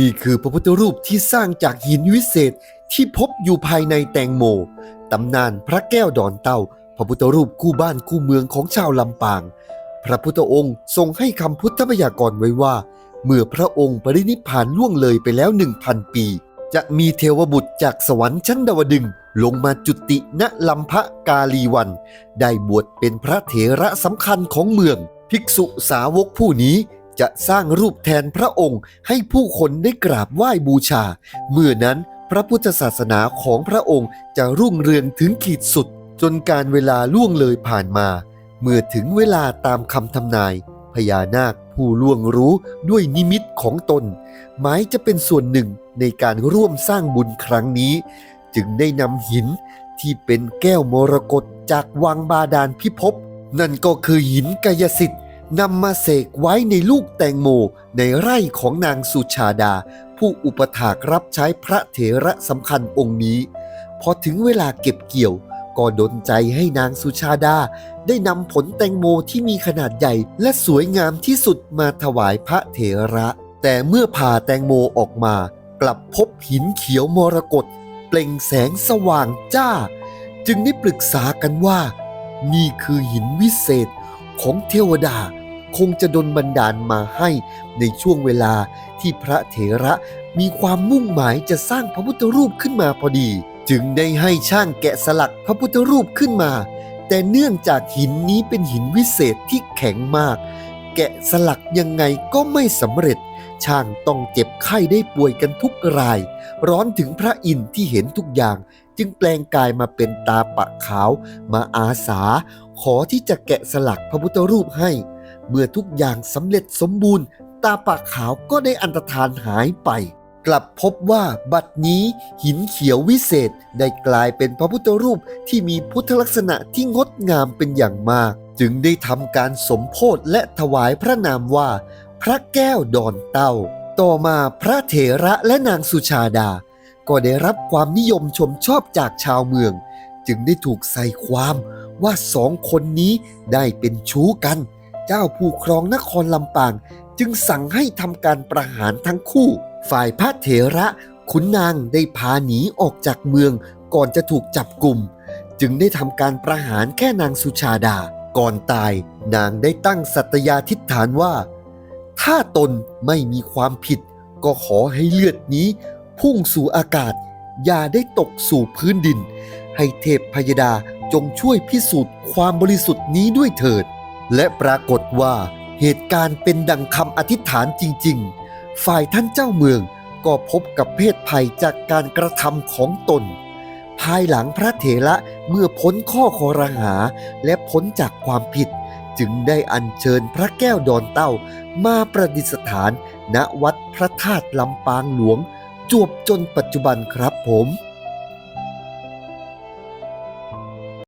นี่คือพระพุทธรูปที่สร้างจากหินวิเศษที่พบอยู่ภายในแตงโม ตำนานพระแก้วดอนเต้า พระพุทธรูปคู่บ้านคู่เมืองของชาวลำปาง พระพุทธองค์ทรงให้คำพุทธพยากรไว้ว่า เมื่อพระองค์ปรินิพพานล่วงเลยไปแล้วหนึ่งพันปี จะมีเทวบุตรจากสวรรค์ชั้นดาวดึงลงมาจุติณลำพะกาลีวัน ได้บวชเป็นพระเถระสำคัญของเมือง ภิกษุสาวกผู้นี้ จะสร้างรูปแทนพระองค์ให้ผู้คนได้กราบไหว้บูชา เมื่อนั้นพระพุทธศาสนาของพระองค์จะรุ่งเรืองถึงขีดสุด จนการเวลาล่วงเลยผ่านมา เมื่อถึงเวลาตามคำทำนาย พญานาคผู้ล่วงรู้ด้วยนิมิตของตน หมายจะเป็นส่วนหนึ่งในการร่วมสร้างบุญครั้งนี้ จึงได้นำหินที่เป็นแก้วมรกตจากวังบาดาลพิภพนั่นก็คือหินกายสิทธิ์ นำมาเสกไว้ในลูกแตงโมในไร่ของนางสุชาดา ผู้อุปถากรับใช้พระเถระสำคัญองค์นี้ พอถึงเวลาเก็บเกี่ยวก็ดนใจให้นางสุชาดา ได้นำผลแตงโมที่มีขนาดใหญ่และสวยงามที่สุดมาถวายพระเถระ แต่เมื่อผ่าแตงโมออกมา กลับพบหินเขียวมรกตเปล่งแสงสว่างจ้า จึงได้ปรึกษากันว่า นี่คือหินวิเศษของเทวดา คงจะดนบันดาลมาให้ในช่วงเวลาที่พระเถระมีความมุ่งหมายจะสร้างพระพุทธรูปขึ้นมาพอดี จึงได้ให้ช่างแกะสลักพระพุทธรูปขึ้นมา แต่เนื่องจากหินนี้เป็นหินวิเศษที่แข็งมาก แกะสลักยังไงก็ไม่สำเร็จ ช่างต้องเจ็บไข้ได้ป่วยกันทุกราย ร้อนถึงพระอินทร์ที่เห็นทุกอย่าง จึงแปลงกายมาเป็นตาปะขาว มาอาสา ขอที่จะแกะสลักพระพุทธรูปให้ เมื่อทุกอย่างสำเร็จสมบูรณ์ ตาปะขาวก็ได้อันตรธานหายไป กลับพบว่าบัดนี้หินเขียววิเศษได้กลายเป็นพระพุทธรูปที่มีพุทธลักษณะที่งดงามเป็นอย่างมาก จึงได้ทำการสมโพธิและถวายพระนามว่า พระแก้วดอนเต้า ต่อมาพระเถระและนางสุชาดา ก็ได้รับความนิยมชมชอบจากชาวเมือง จึงได้ถูกใส่ความว่าสองคนนี้ได้เป็นชู้กัน เจ้าผู้ครองนครลำปาง จึงสั่งให้ทำการประหารทั้งคู่ ฝ่ายพระเถระขุนนางได้พาหนีออกจากเมืองก่อนจะถูกจับกลุ่ม จึงได้ทำการประหารแค่นางสุชาดา ก่อนตายนางได้ตั้งสัตยาธิษฐานว่า ถ้าตนไม่มีความผิด ก็ขอให้เลือดนี้ พุ่งสู่อากาศ อย่าได้ตกสู่พื้นดิน ให้เทพพยดาจงช่วยพิสูจน์ความบริสุทธิ์นี้ด้วยเถิด และปรากฏว่าเหตุการณ์เป็นดังคำอธิษฐานจริง ๆ ฝ่ายท่านเจ้าเมืองก็พบกับเพศภัยจากการกระทำของตน ภายหลังพระเถระเมื่อพ้นข้อคอรหาและพ้นจากความผิด จึงได้อัญเชิญพระแก้วดอนเต้ามาประดิษฐาน ณวัดพระธาตุลำปางหลวง จวบจนปัจจุบันครับผม